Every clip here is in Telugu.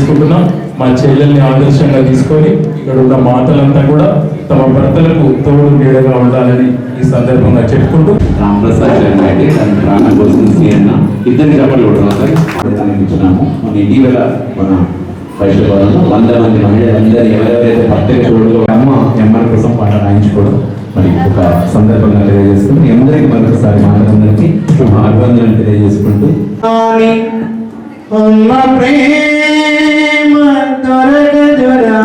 శుభదిన మా చెల్లెల్ని ఆదర్శంగా తీసుకొని ఇక్కడ ఉన్న మాతలంతా కూడా తమ భర్తలకు తోడు నీడగా ఉండాలని ఈ సందర్భంగా చెప్పుకుంటూ రామప్రసాద్ రెడ్డి తన ప్రాణం కోసం సీఎం ఇద్దరిని కాబట్టి ఇచ్చినాము మన ఇటీవల మన వైశ్వరంలో వంద మంది మహిళలందరూ ఎవరెవరైతే పట్టే రోడ్లో అమ్మ ఎంఆర్ కోసం పాట రాయించుకోవడం మరి ఒక సందర్భంగా తెలియజేసుకుంటూ అందరికీ మరొకసారి మాటలందరికీ అభివందనలు తెలియజేసుకుంటూ. ప్రేమ దొరక దొరా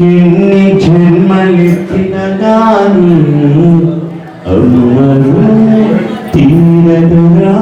ఎన్ని జన్మలెత్తిన గాని అను తీరదురా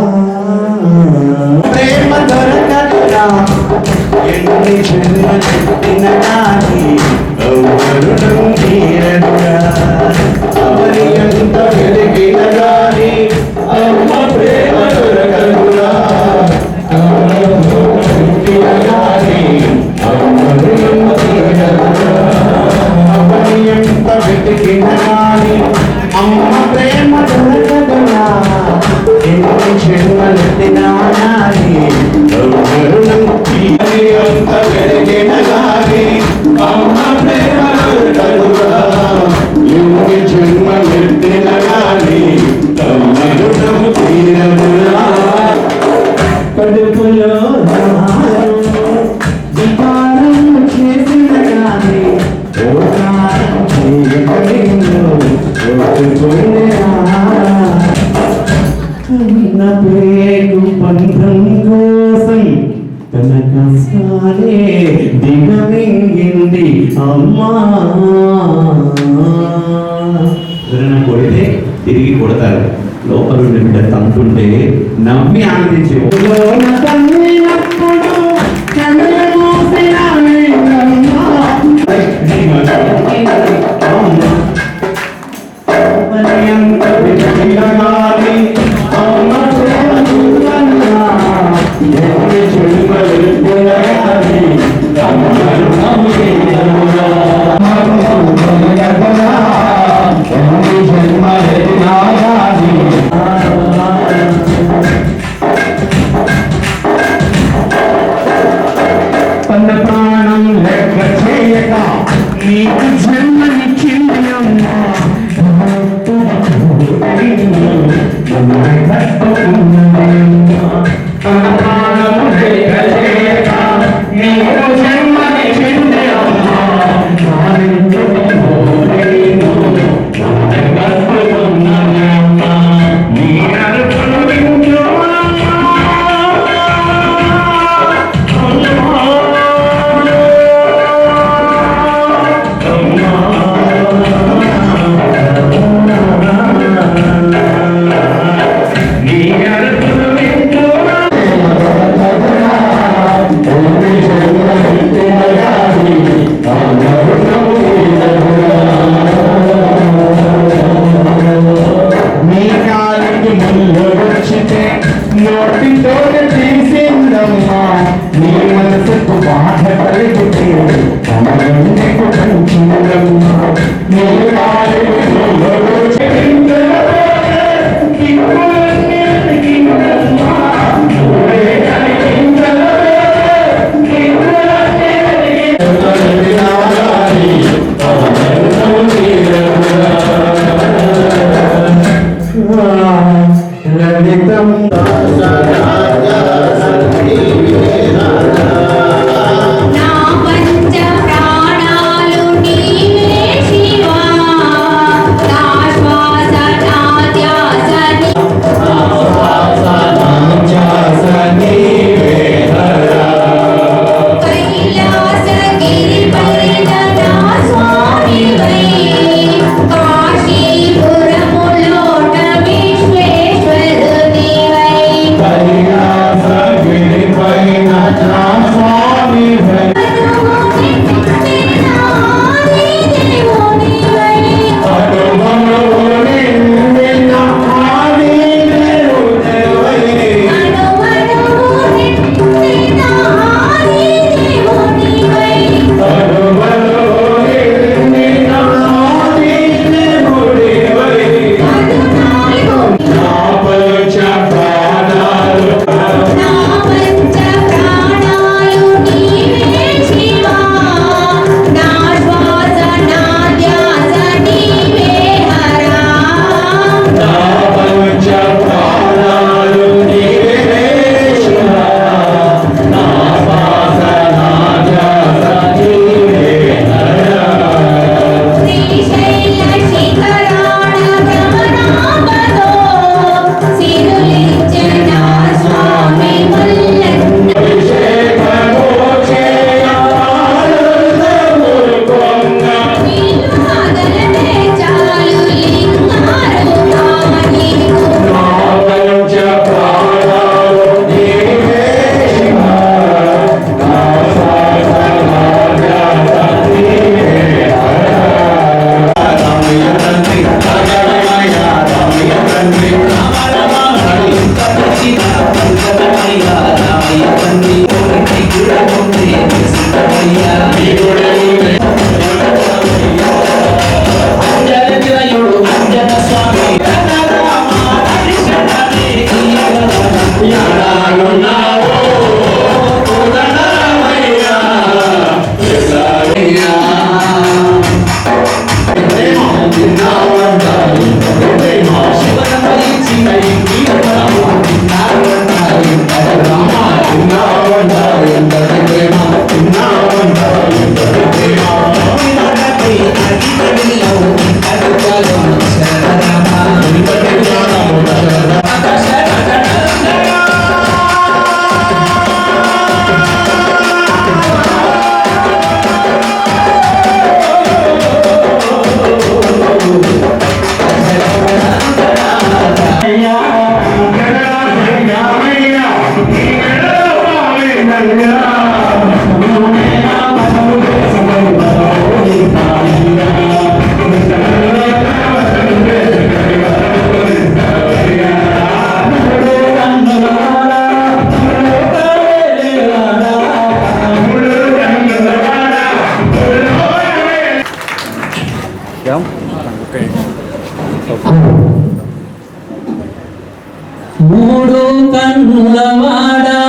మూడు కన్నులవాడా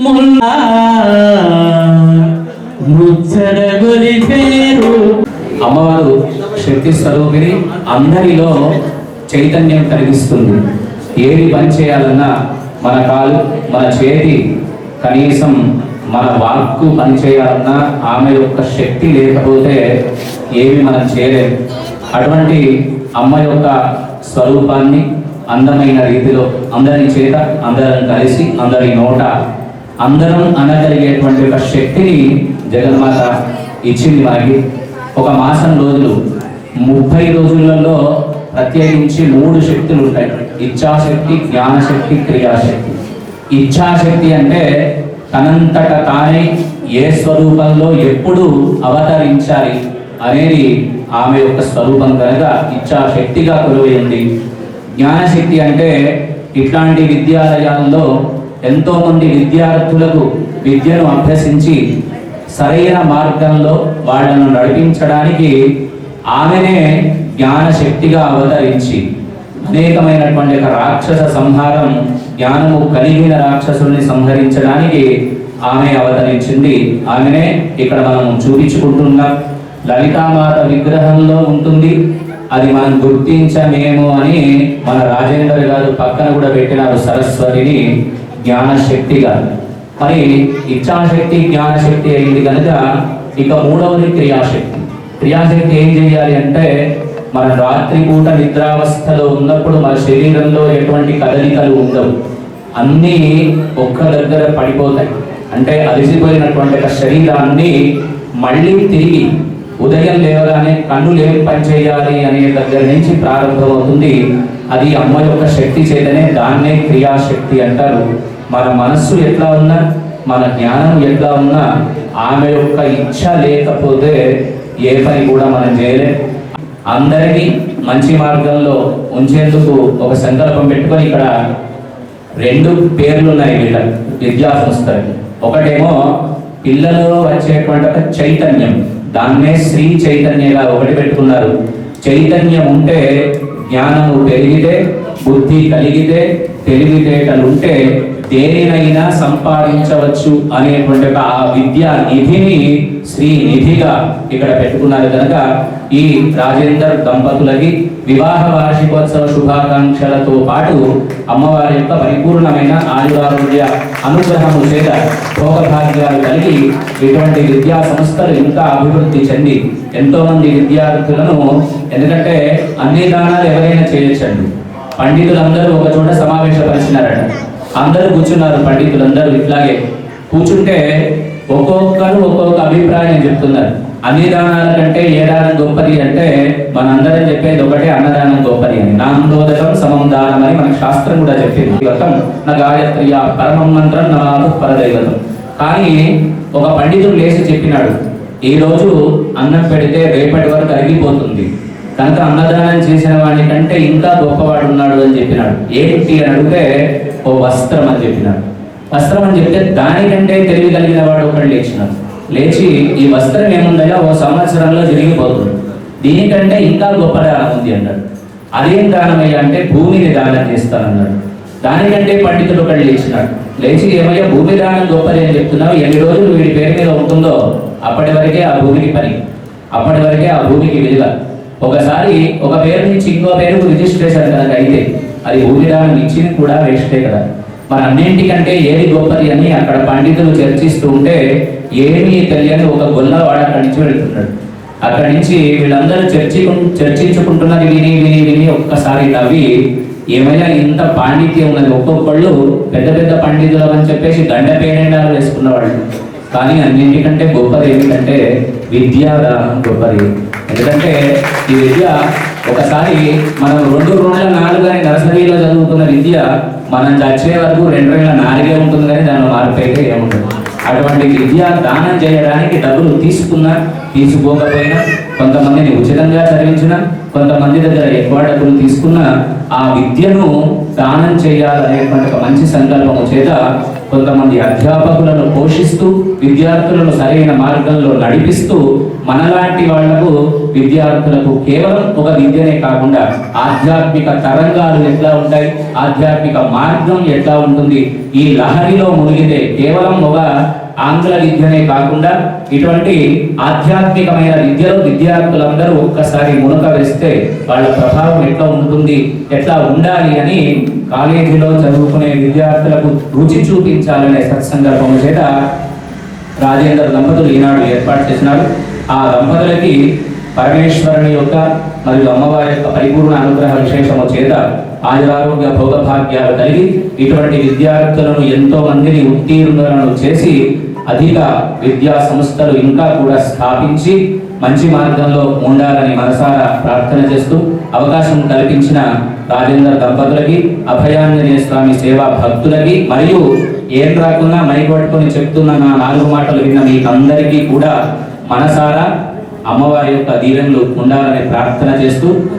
ముల్లా ముచ్చట పేరు. అమ్మవారు శక్తి స్వరూపిణి అందరిలో చైతన్యం కలిగిస్తుంది. ఏది పని చేయాలన్నా మన కాలు మన చేతి కనీసం మన వాక్కు పని చేయాలన్నా ఆమె యొక్క శక్తి లేకపోతే ఏమి మనం చేయలేము అటువంటి అమ్మ యొక్క స్వరూపాన్ని అందమైన రీతిలో అందరి చేత అందరం కలిసి అందరి నోట అందరం అనగలిగేటువంటి ఒక శక్తిని జగన్మాత ఇచ్చింది మనకి ఒక మాసం రోజులు ముప్పై రోజులలో ప్రత్యేకించి మూడు శక్తులు ఉంటాయి. ఇచ్ఛాశక్తి జ్ఞానశక్తి క్రియాశక్తి. ఇచ్ఛాశక్తి అంటే తనంతట తానే ఏ స్వరూపంలో ఎప్పుడు అవతరించాలి అనేది ఆమె యొక్క స్వరూపం కనుక ఇచ్ఛాశక్తిగా కొలువైంది. జ్ఞానశక్తి అంటే ఇట్లాంటి విద్యాలయాల్లో ఎంతో మంది విద్యార్థులకు విద్యను అభ్యసించి సరైన మార్గంలో వాళ్ళను నడిపించడానికి ఆమెనే జ్ఞానశక్తిగా అవతరించి అనేకమైనటువంటి ఒక రాక్షస సంహారం జ్ఞానము కలిగిన రాక్షసుల్ని సంహరించడానికి ఆమె అవతరించింది. ఆమెనే ఇక్కడ మనం చూపించుకుంటున్నాం. లలితామాత విగ్రహంలో ఉంటుంది. అది మనం గుర్తించమేమో అని మన రాజేంద్ర గారు పక్కన కూడా పెట్టినారు సరస్వతిని జ్ఞానశక్తిగా. మరి ఇచ్చాశక్తి జ్ఞానశక్తి అయింది కనుక ఇక మూడవది క్రియాశక్తి. క్రియాశక్తి ఏం చేయాలి అంటే మన రాత్రిపూట నిద్రావస్థలో ఉన్నప్పుడు మన శరీరంలో ఎటువంటి కదలికలు ఉండవు. అన్నీ ఒక్క దగ్గర పడిపోతాయి. అంటే అలసిపోయినటువంటి ఒక శరీరాన్ని మళ్ళీ తిరిగి ఉదయం లేవగానే కన్నులు లేని పని చేయాలి అనే దగ్గర నుంచి ప్రారంభమవుతుంది. అది అమ్మ యొక్క శక్తి చేతనే దాన్నే క్రియాశక్తి అంటారు. మన మనస్సు ఎట్లా ఉన్నా మన జ్ఞానం ఎట్లా ఉన్నా ఆమె యొక్క ఇచ్ఛ లేకపోతే ఏ పని కూడా మనం చేయలేం. అందరినీ మంచి మార్గంలో ఉంచేందుకు ఒక సంకల్పం పెట్టుకొని ఇక్కడ రెండు పేర్లు ఉన్నాయి వీళ్ళ విద్యా సంస్థలకి ఒకటేమో పిల్లలు వచ్చేటువంటి ఒక చైతన్యం. దాన్నే శ్రీ చైతన్యగా ఒకటి పెట్టుకున్నారు. చైతన్యం ఉంటే జ్ఞానము పెరిగితే బుద్ధి కలిగితే తెలివితేటలు ఉంటే దేనినైనా సంపాదించవచ్చు అనేటువంటి ఒక ఆ విద్యా నిధిని శ్రీ నిధిగా ఇక్కడ పెట్టుకున్నారు కనుక ఈ రాజేందర్ దంపతులకి వివాహ వార్షికోత్సవ శుభాకాంక్షలతో పాటు అమ్మవారి యొక్క పరిపూర్ణమైన ఆయురారోగ్య అనుగ్రహము చేత భోగభాగ్యాలు కలిగి ఇటువంటి విద్యా సంస్థలు ఇంకా అభివృద్ధి చెంది ఎంతోమంది విద్యార్థులను ఎందుకంటే అన్ని దానాలు ఎవరైనా చేయొచ్చండి. పండితులందరూ ఒక చోట సమావేశపరిచినారట. అందరూ కూర్చున్నారు పండితులందరూ ఇట్లాగే. కూర్చుంటే ఒక్కొక్కరు ఒక్కొక్క అభిప్రాయం చెప్తున్నారు. అన్ని దానాల కంటే ఏ దానం గొప్పది అంటే మనందరం చెప్పేది ఒకటే అన్నదానం గొప్పది అని. నాందోదకం సమం దానం అని మన శాస్త్రం కూడా చెప్పింది. దైవతం నా గాయత్రియ పరమం మంత్రం నా పరదైవతం. కానీ ఒక పండితుడు లేచి చెప్పినాడు ఈ రోజు అన్నం పెడితే రేపటి వరకు అరిగిపోతుంది. కనుక అన్నదానం చేసిన వాడి కంటే ఇంకా గొప్పవాడు ఉన్నాడు అని చెప్పినాడు. ఏంటి అని అడిగితే ఓ వస్త్రం అని చెప్పినాడు. వస్త్రం అని చెప్తే దానికంటే తెలివి కలిగిన వాడు ఒకడు లేచినాడు. లేచి ఈ వస్త్రం ఏముందయ్యా? ఓ సంవత్సరంలో జరిగిపోతుంది దీనికంటే ఇంకా గొప్ప దానం ఉంది అన్నాడు అదేం దానమయ్యా అంటే భూమిని దానం చేస్తానన్నాడు. దానికంటే పండితుడు ఒకడు లేచినాడు. లేచి ఏమయ్యా భూమి దానం గొప్పది అని చెప్తున్నావు? ఎన్ని రోజులు వీడి పేరు మీద ఉంటుందో అప్పటి వరకే ఆ భూమికి పని. అప్పటి వరకే ఆ భూమికి విలువ. ఒకసారి ఒక పేరు నుంచి ఇంకో పేరుకు రిజిస్ట్రేషన్ కనుక అయితే అది భూమి దానం ఇచ్చింది కూడా వేస్టే కదా. మరి అన్నింటికంటే ఏది గొప్పది అని అక్కడ పండితులు చర్చిస్తూ ఉంటే ఏమీ తెలియని ఒక గొల్లవాడు అక్కడి నుంచి వెళ్తున్నాడు. అక్కడి నుంచి వీళ్ళందరూ చర్చి చర్చించుకుంటున్నది విని విని విని ఒక్కసారి నవ్వి ఏమైనా ఇంత పాండిత్యం ఉన్నది? ఒక్కొక్కళ్ళు పెద్ద పెద్ద పండితులు అని చెప్పేసి దండ వేసుకున్న వాళ్ళు కానీ అన్నింటికంటే గొప్పది ఏమిటంటే విద్యాదానం గొప్పది. ఎందుకంటే ఈ విద్య ఒకసారి మనం రెండు రోజుల నాలుగు అని నర్సరీలో చదువుకున్న విద్య మనం చచ్చే వరకు రెండు రోజుల నాలుగే ఉంటుంది కానీ దానిలో మార్పు అయితే ఏముంటుంది అటువంటి విద్య దానం చేయడానికి డబ్బులు తీసుకున్నా తీసుకోకపోయినా కొంతమందిని ఉచితంగా చదివించిన కొంతమంది దగ్గర ఎక్కువ డబ్బులు తీసుకున్న ఆ విద్యను దానం చేయాలనేటువంటి ఒక మంచి సంకల్పము చేత కొంతమంది అధ్యాపకులను పోషిస్తూ విద్యార్థులను సరైన మార్గంలో నడిపిస్తూ మనలాంటి వాళ్ళకు విద్యార్థులకు కేవలం ఒక విద్యనే కాకుండా ఆధ్యాత్మిక తరంగాలు ఎట్లా ఉంటాయి ఆధ్యాత్మిక మార్గం ఎట్లా ఉంటుంది ఈ లహరిలో మునిగితే కేవలం ఒక ఆంగ్ల విద్యనే కాకుండా ఇటువంటి ఆధ్యాత్మికమైన విద్యలో విద్యార్థులందరూ ఒక్కసారి మునక వేస్తే వాళ్ళ ప్రభావం ఎట్లా ఉంటుంది ఎట్లా ఉండాలి అని కాలేజీలో చదువుకునే విద్యార్థులకు రుచి చూపించాలనే సత్సంకల్పం చేత రాజేంద్ర దంపతులు ఈనాడు ఏర్పాటు చేసినారు. ఆ దంపతులకి పరమేశ్వరుని యొక్క మరియు అమ్మవారి యొక్క పరిపూర్ణ అనుగ్రహ విశేషము చేత ఆయురారోగ్య భోగభాగ్యాలు కలిగి ఇటువంటి విద్యార్థులను ఎంతో మందిని ఉత్తీర్ణులను చేసి అధిక విద్యా సంస్థలు ఇంకా కూడా స్థాపించి మంచి మార్గంలో ఉండాలని మనసారా ప్రార్థన చేస్తూ అవకాశం కల్పించిన రాజేంద్ర దంపతులకి అభయాంజనేయ స్వామి సేవా భక్తులకి మరియు ఏం రాకున్నా మై పట్టుకొని చెప్తున్న నా నాలుగు మాటలు విన్న మీకందరికీ కూడా మనసారా అమ్మవారి యొక్క దీవెనలు ఉండాలని ప్రార్థన చేస్తూ